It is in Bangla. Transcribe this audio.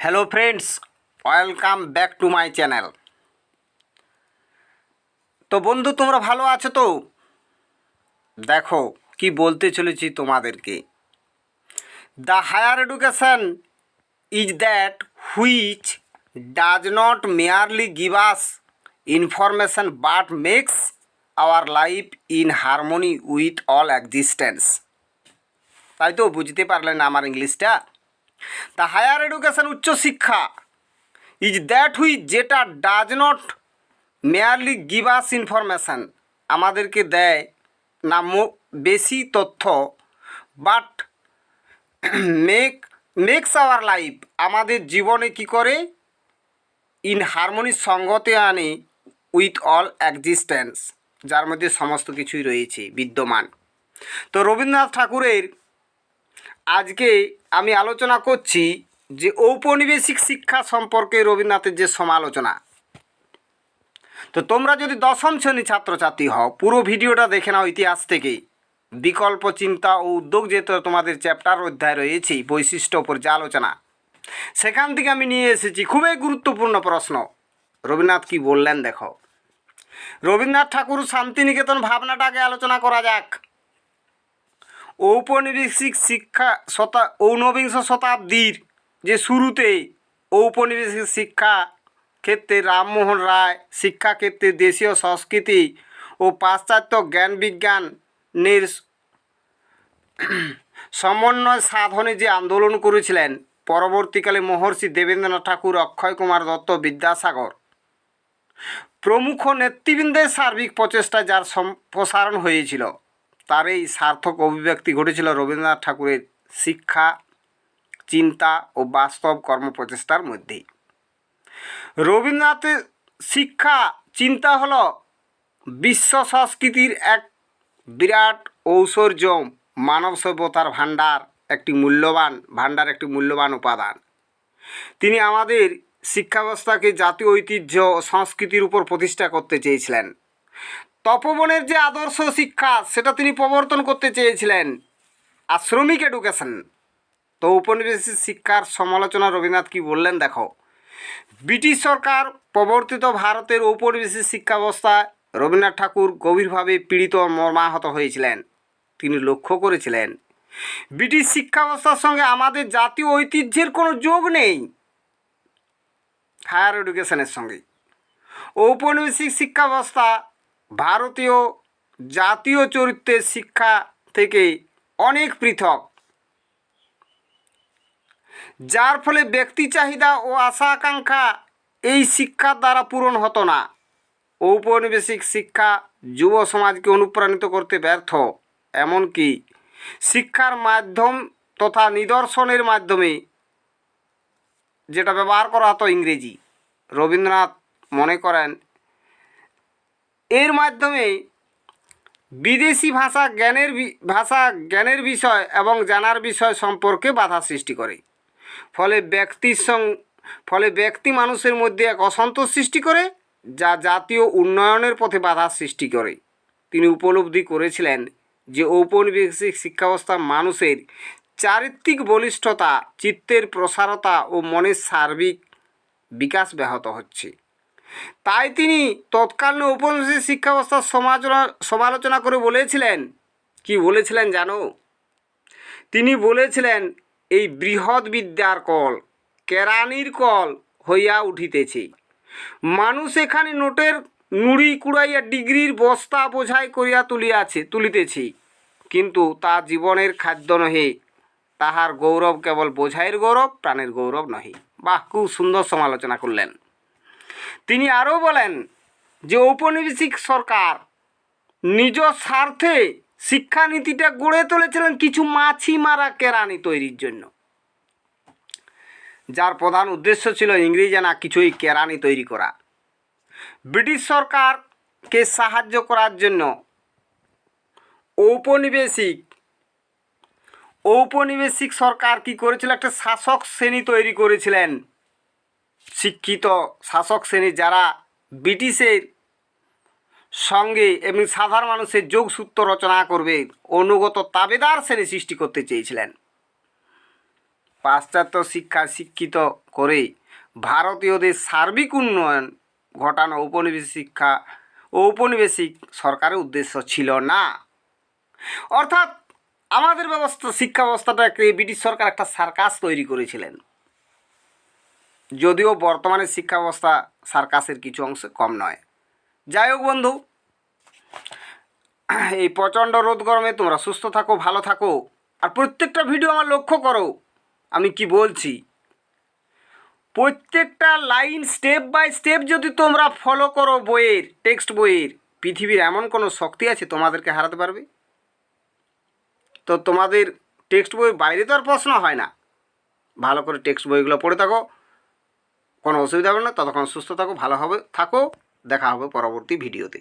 Hello friends welcome back to my channel তো বন্ধু, তোমরা ভালো আছো তো? দেখো, কি বলতে চলেছি তোমাদেরকে। The higher education is that which does not merely give us information but makes our life in harmony with all existence তাই তো বুঝতে পারলেন আমার ইংলিশটা দ্য হায়ার এডুকেশন উচ্চশিক্ষা ইজ দ্যাট হুই যেটা does not merely give us information আমাদেরকে দেয় না বেশি তথ্য but make makes our life আমাদের জীবনে কি করে? ইন হারমোনির সঙ্গতে আনে উইথ অল এক্সিস্টেন্স যার মধ্যে সমস্ত কিছুই রয়েছে, বিদ্যমান। তো রবীন্দ্রনাথ ঠাকুরের আজকে আমি আলোচনা করছি যে ঔপনিবেশিক শিক্ষা সম্পর্কে রবীন্দ্রনাথের যে সমালোচনা। তো তোমরা যদি দশম শ্রেণি ছাত্রছাত্রী হও, পুরো ভিডিওটা দেখে নাও ইতিহাস থেকে। বিকল্প চিন্তা ও উদ্যোগ যেহেতু তোমাদের চ্যাপ্টার অধ্যায় রয়েছে বৈশিষ্ট্য উপর যে আলোচনা। সেখান থেকে আমি নিয়ে এসেছি খুবই গুরুত্বপূর্ণ প্রশ্ন। রবীন্দ্রনাথ কি বললেন দেখো। রবীন্দ্রনাথ ঠাকুর শান্তিনিকেতন ভাবনাটাকে আলোচনা করা যাক। ঔপনিবেশিক শিক্ষা শতা ঊনবিংশ শতাব্দীর যে শুরুতে ঔপনিবেশিক শিক্ষা ক্ষেত্রে রামমোহন রায় শিক্ষাক্ষেত্রে দেশীয় সংস্কৃতি ও পাশ্চাত্য জ্ঞান বিজ্ঞানের সমন্বয় সাধনে যে আন্দোলন করেছিলেন পরবর্তীকালে মহর্ষি দেবেন্দ্রনাথ ঠাকুর, অক্ষয় কুমার দত্ত, বিদ্যাসাগর। প্রমুখ নেতৃবৃন্দের সার্বিক প্রচেষ্টায় যার সম্প্রসারণ হয়েছিল। তার এই সার্থক অভিব্যক্তি ঘটেছিল রবীন্দ্রনাথ ঠাকুরের শিক্ষা, চিন্তা ও বাস্তব কর্মপ্রচেষ্টার মধ্যেই। রবীন্দ্রনাথের শিক্ষা, চিন্তা হলো বিশ্ব সংস্কৃতির এক বিরাট ঐশ্বর্য মানব সভ্যতার ভাণ্ডার, একটি মূল্যবান, ভাণ্ডার একটি মূল্যবান উপাদান। তিনি আমাদের শিক্ষা ব্যবস্থাকে জাতীয় ঐতিহ্য ও সংস্কৃতির উপর প্রতিষ্ঠা করতে চেয়েছিলেন। তপবনের যে আদর্শ শিক্ষা, সেটা তিনি প্রবর্তন করতে চেয়েছিলেন। আর শ্রমিক এডুকেশন তো উপনিবেশিক শিক্ষার সমালোচনা রবীন্দ্রনাথ কি বললেন দেখো। ব্রিটিশ সরকার প্রবর্তিত ভারতের ঔপনিবেশিক শিক্ষা ব্যবস্থায় রবীন্দ্রনাথ ঠাকুর গভীরভাবে পীড়িত মর্মাহত হয়েছিলেন। তিনি লক্ষ্য করেছিলেন, ব্রিটিশ শিক্ষা ব্যবস্থার সঙ্গে আমাদের জাতীয় ঐতিহ্যের কোনো যোগ নেই। হায়ার এডুকেশনের সঙ্গে। ঔপনিবেশিক শিক্ষা ব্যবস্থা ভারতীয় জাতীয় চরিত্রের শিক্ষা থেকে অনেক পৃথক। যার ফলে ব্যক্তি চাহিদা ও আশা আকাঙ্ক্ষা এই শিক্ষার দ্বারা পূরণ হতো না। ঔপনিবেশিক শিক্ষা যুব সমাজকে অনুপ্রাণিত করতে ব্যর্থ, এমনকি শিক্ষার মাধ্যম তথা নিদর্শনের মাধ্যমে যেটা ব্যবহার করা হতো ইংরেজি। রবীন্দ্রনাথ মনে করেন এর মাধ্যমে বিদেশি ভাষা জ্ঞানের ভাষা জ্ঞানের বিষয় এবং জানার বিষয় সম্পর্কে বাধা সৃষ্টি করে। ফলে ব্যক্তির সং ফলে ব্যক্তি মানুষের মধ্যে এক অসন্তোষ সৃষ্টি করে, যা জাতীয় উন্নয়নের পথে বাধা সৃষ্টি করে। তিনি উপলব্ধি করেছিলেন যে ঔপনিবেশিক শিক্ষাব্যবস্থা মানুষের চারিত্রিক বলিষ্ঠতা, চিত্তের প্রসারতা ও মনের সার্বিক বিকাশ ব্যাহত হচ্ছে। তাই তিনি তৎকালীন ঔপনিবেশিক শিক্ষা ব্যবস্থার সমালোচনা সমালোচনা করে বলেছিলেন। কি বলেছিলেন জানো? তিনি বলেছিলেন, এই বৃহৎ বিদ্যার কল, কেরানির কল হইয়া উঠিতেছে। মানুষ এখানে নোটের নুড়ি কুড়াইয়া ডিগ্রির বস্তা বোঝাই করিয়া তুলিয়াছে, তুলিতেছি। কিন্তু তা জীবনের খাদ্য নহে। তাহার গৌরব কেবল বোঝাইয়ের গৌরব, প্রাণের গৌরব নহে। বাহ, খুব সুন্দর সমালোচনা করলেন। তিনি আরও বলেন যে ঔপনিবেশিক সরকার নিজ স্বার্থে শিক্ষানীতিটা গড়ে তুলেছিলেন কিছু মাছি মারা কেরানি তৈরির জন্য। যার প্রধান উদ্দেশ্য ছিল ইংরেজি না কিছুই কেরানি তৈরি করা। ব্রিটিশ সরকারকে সাহায্য করার জন্য ঔপনিবেশিক ঔপনিবেশিক সরকার কি করেছিল? একটা শাসক শ্রেণি তৈরি করেছিলেন। শিক্ষিত শাসক শ্রেণি যারা ব্রিটিশের সঙ্গে এবং সাধারণ মানুষের যোগসূত্র রচনা করবে, অনুগত তাবেদার শ্রেণি সৃষ্টি করতে চেয়েছিলেন। পাশ্চাত্য শিক্ষা শিক্ষিত করে ভারতীয়দের সার্বিক উন্নয়ন ঘটানো ঔপনিবেশিক শিক্ষা ঔপনিবেশিক সরকারের উদ্দেশ্য ছিল না। অর্থাৎ আমাদের ব্যবস্থা, শিক্ষা ব্যবস্থাটাকে ব্রিটিশ সরকার একটা সার্কাস তৈরি করেছিলেন। যদিও বর্তমানে শিক্ষা ব্যবস্থা সার্কাসের কিছু অংশে কম নয়। যাই হোক বন্ধু, এই প্রচণ্ড রোদ গরমে তোমরা সুস্থ থাকো, ভালো থাকো, আর প্রত্যেকটা ভিডিও আমার লক্ষ্য করো, আমি কি বলছি? প্রত্যেকটা লাইন স্টেপ বাই স্টেপ যদি তোমরা ফলো করো বইয়ের টেক্সট বইয়ের, পৃথিবীর এমন কোনো শক্তি আছে তোমাদেরকে হারাতে পারবে? তো তোমাদের টেক্সট বই বাইরে তো আর প্রশ্ন হয় না। ভালো করে টেক্সট বইগুলো পড়ে থাকো কোনো অসুবিধা হবে না ততক্ষণ সুস্থ থাকো ভালো হবে থাকো দেখা হবে পরবর্তী ভিডিওতে।